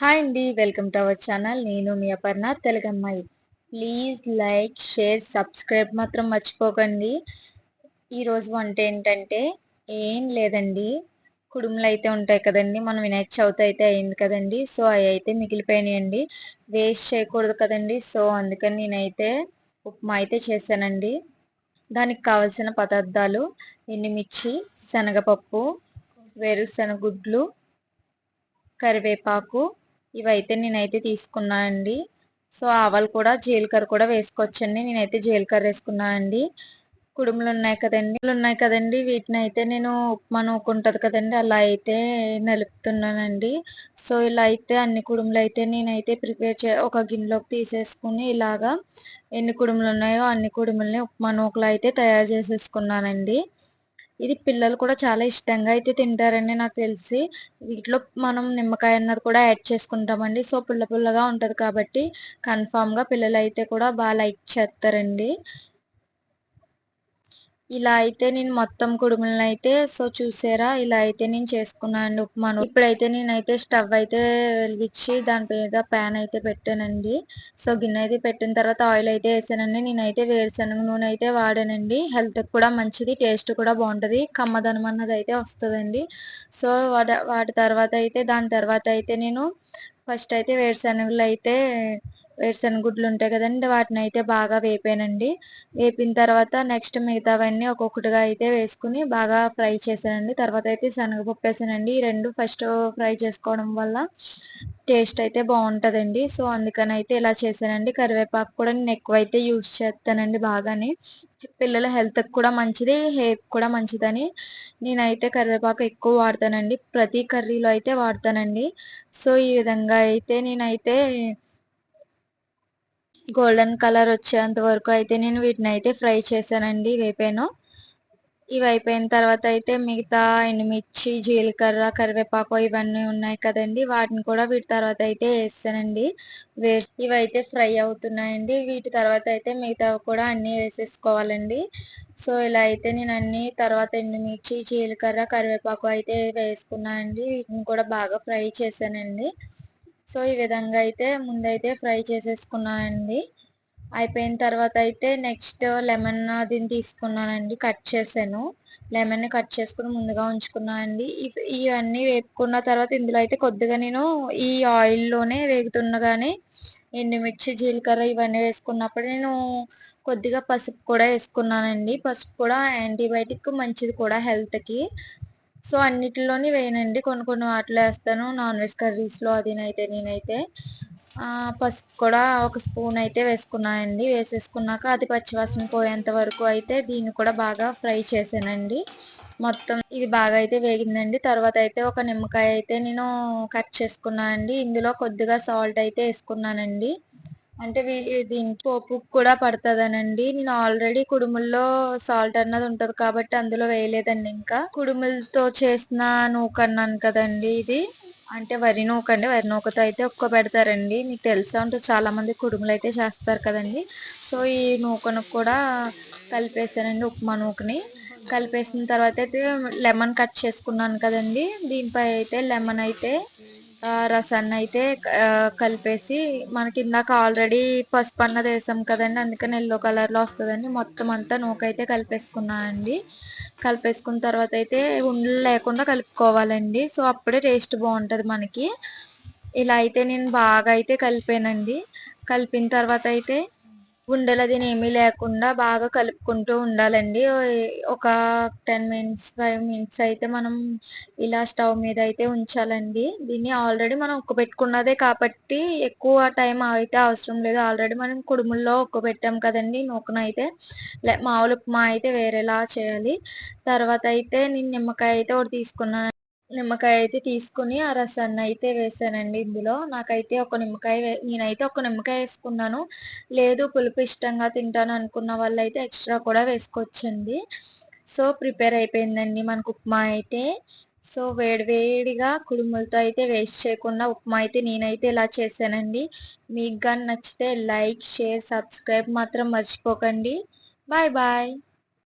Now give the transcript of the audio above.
Hi అండి welcome to our channel. నేను మీ అపర్ణ తెలుగమ్మాయి. ప్లీజ్ లైక్ షేర్ సబ్స్క్రైబ్ మాత్రం మర్చిపోకండి. ఈరోజు వంట ఏంటంటే ఏం లేదండి. కుడుములు అయితే ఉంటాయి కదండి మనం వినాయక చవితి అయితే అయింది కదండి సో అవి అయితే మిగిలిపోయినాయండి. వేస్ట్ చేయకూడదు కదండి సో అందుకని నేనైతే ఉప్మా అయితే చేశానండి. దానికి కావలసిన పదార్థాలు ఎండుమిర్చి శనగపప్పు వేరుశనగుడ్లు కరివేపాకు ఇవైతే నేనైతే తీసుకున్నానండి సో ఆవాలు కూడా జీలకర్ర కూడా వేసుకోవచ్చండి. నేనైతే జీలకర్ర వేసుకున్నానండి కుడుములు ఉన్నాయి కదండి. ఉన్నాయి కదండి. వీటిని అయితే నేను ఉప్మా నూకుంటుంది కదండి. అలా అయితే నలుపుతున్నానండి. సో ఇలా అయితే అన్ని కుడుములు అయితే నేనైతే ప్రిపేర్ చే ఒక గిన్నెలోకి తీసేసుకుని ఇలాగా ఎన్ని కుడుములు ఉన్నాయో అన్ని కుడుములని ఉప్మా నూకలు అయితే తయారు చేసేసుకున్నానండి. ఇది పిల్లలు కూడా చాలా ఇష్టంగా అయితే తింటారని నాకు తెలిసి. వీటిలో మనం నిమ్మకాయ అన్నది కూడా యాడ్ చేసుకుంటామండి. సో పుల్ల పుల్లగా ఉంటుంది కాబట్టి కన్ఫామ్గా పిల్లలు అయితే కూడా బాగా లైక్ చేస్తారండి. ఇలా అయితే నేను మొత్తం కుడుములను అయితే సో చూసారా? ఇలా అయితే నేను చేసుకున్నాను ఉప్మాను. ఇప్పుడైతే నేనైతే స్టవ్ అయితే వెలిగించి దాని మీద ప్యాన్ అయితే పెట్టానండి. సో గిన్నె అయితే పెట్టిన తర్వాత ఆయిల్ అయితే వేసానండి. నేనైతే వేరుశనగ నూనె అయితే వాడానండి. హెల్త్ కూడా మంచిది టేస్ట్ కూడా బాగుంటుంది. కమ్మదనం అన్నది అయితే వస్తుందండి. సో వాటి వాటి తర్వాత అయితే దాని తర్వాత అయితే నేను ఫస్ట్ అయితే వేరుశనగలు అయితే వేరుశనగ గుడ్లు ఉంటాయి కదండి వాటిని అయితే బాగా వేపానండి. వేపిన తర్వాత నెక్స్ట్ మిగతావన్నీ ఒక్కొక్కటిగా అయితే వేసుకుని బాగా ఫ్రై చేశానండి. తర్వాత అయితే శనగపప్పు వేసానండి ఈ రెండు ఫస్ట్ ఫ్రై చేసుకోవడం వల్ల టేస్ట్ అయితే బాగుంటుందండి. సో అందుకని అయితే ఇలా చేశానండి. కరివేపాకు కూడా నేను ఎక్కువైతే యూజ్ చేస్తానండి బాగానే. పిల్లల హెల్త్కి కూడా మంచిది హెయిర్ కూడా మంచిదని నేనైతే కరివేపాకు ఎక్కువ వాడతానండి. ప్రతి కర్రీలో అయితే వాడతానండి. సో ఈ విధంగా అయితే నేనైతే గోల్డెన్ కలర్ వచ్చేంత వరకు అయితే నేను వీటిని అయితే ఫ్రై చేశానండి వేపాను. ఇవి అయిపోయిన తర్వాత అయితే మిగతా ఎండుమిర్చి జీలకర్ర కరివేపాకు ఇవన్నీ ఉన్నాయి కదండి. వాటిని కూడా వీటి తర్వాత అయితే వేసానండి వేసి ఇవైతే ఫ్రై అవుతున్నాయండి. వీటి తర్వాత అయితే మిగతా కూడా అన్నీ వేసేసుకోవాలండి. సో ఇలా అయితే నేను అన్ని తర్వాత ఎండుమిర్చి జీలకర్ర కరివేపాకు అయితే వేసుకున్నానండి. వీటిని కూడా బాగా ఫ్రై చేశానండి. సో ఈ విధంగా అయితే ముందైతే ఫ్రై చేసేసుకున్నానండి. అయిపోయిన తర్వాత అయితే నెక్స్ట్ లెమన్ దీన్ని తీసుకున్నానండి కట్ చేశాను. లెమన్ని కట్ చేసుకుని ముందుగా ఉంచుకున్నానండి. ఇవన్నీ వేపుకున్న తర్వాత ఇందులో అయితే కొద్దిగా నేను ఈ ఆయిల్లోనే వేగుతుండగానే ఎండుమిర్చి జీలకర్ర ఇవన్నీ వేసుకున్నప్పుడు నేను కొద్దిగా పసుపు కూడా వేసుకున్నానండి. పసుపు కూడా యాంటీబయాటిక్ మంచిది కూడా హెల్త్కి. సో అన్నిటిలోని వేయనండి. కొన్ని కొన్ని వాటిలో వేస్తాను. నాన్ వెజ్ కర్రీస్లో అదినైతే నేనైతే పసుపు కూడా ఒక స్పూన్ అయితే వేసుకున్నానండి. వేసేసుకున్నాక అది పచ్చివాసన పోయేంత వరకు అయితే దీన్ని కూడా బాగా ఫ్రై చేశానండి. మొత్తం ఇది బాగా అయితే వేగిందండి. తర్వాత అయితే ఒక నిమ్మకాయ అయితే నేను కట్ చేసుకున్నానండి. ఇందులో కొద్దిగా సాల్ట్ అయితే వేసుకున్నానండి. అంటే దీనికి పోపు కూడా పడుతుందనండి. నేను ఆల్రెడీ కుడుముల్లో సాల్ట్ అన్నది ఉంటది కాబట్టి అందులో వేయలేదండి ఇంకా. కుడుములతో చేసిన నూక అన్నాను కదండి ఇది. అంటే వరి నూక అండి. వరి నూకతో అయితే ఒక్క పెడతారండి. మీకు తెలుసా? ఉంటే చాలా మంది కుడుములు అయితే చేస్తారు కదండి. సో ఈ నూకను కూడా కలిపేసానండి ఉప్మా నూకని. కలిపేసిన తర్వాత అయితే లెమన్ కట్ చేసుకున్నాను కదండి. దీనిపై అయితే లెమన్ అయితే రసాన్ని అయితే కలిపేసి మనకి ఇందాక ఆల్రెడీ పసుపు అన్నది వేసాం కదండి అందుకని ఎల్లో కలర్లో వస్తుందండి. మొత్తం అంతా నూకైతే కలిపేసుకున్నానండి కలిపేసుకున్న తర్వాత అయితే ఉండలు లేకుండా కలుపుకోవాలండి. సో అప్పుడే టేస్ట్ బాగుంటుంది మనకి. ఇలా అయితే నేను బాగా అయితే కలిపానండి. కలిపిన తర్వాత అయితే ఉండలు అది ఏమీ లేకుండా బాగా కలుపుకుంటూ ఉండాలండి. ఒక టెన్ మినిట్స్ ఫైవ్ మినిట్స్ అయితే మనం ఇలా స్టవ్ మీద అయితే ఉంచాలండి. దీన్ని ఆల్రెడీ మనం ఉక్కబెట్టుకున్నదే కాబట్టి ఎక్కువ టైం అయితే అవసరం లేదు. ఆల్రెడీ మనం కుడుముల్లో ఉక్కబెట్టాం కదండి నూకనైతే. మామూలు ఉప్మా అయితే వేరేలా చేయాలి. తర్వాత అయితే నేను నిమ్మకాయ అయితే ఒకటి తీసుకున్నాను. నిమ్మకాయ అయితే తీసుకుని ఆ రసాన్ని అయితే వేసానండి ఇందులో. నాకైతే ఒక నిమ్మకాయ నేనైతే ఒక నిమ్మకాయ వేసుకున్నాను. లేదు పులుపు ఇష్టంగా తింటాను అనుకున్న వాళ్ళు అయితే ఎక్స్ట్రా కూడా వేసుకోవచ్చండి. సో ప్రిపేర్ అయిపోయిందండి మనకు ఉప్మా అయితే. సో వేడివేడిగా కుడుములతో అయితే వేస్ట్ చేయకుండా ఉప్మా అయితే నేనైతే ఇలా చేశానండి. మీకు కానీ నచ్చితే లైక్ షేర్ సబ్స్క్రైబ్ మాత్రం మర్చిపోకండి. Bye bye.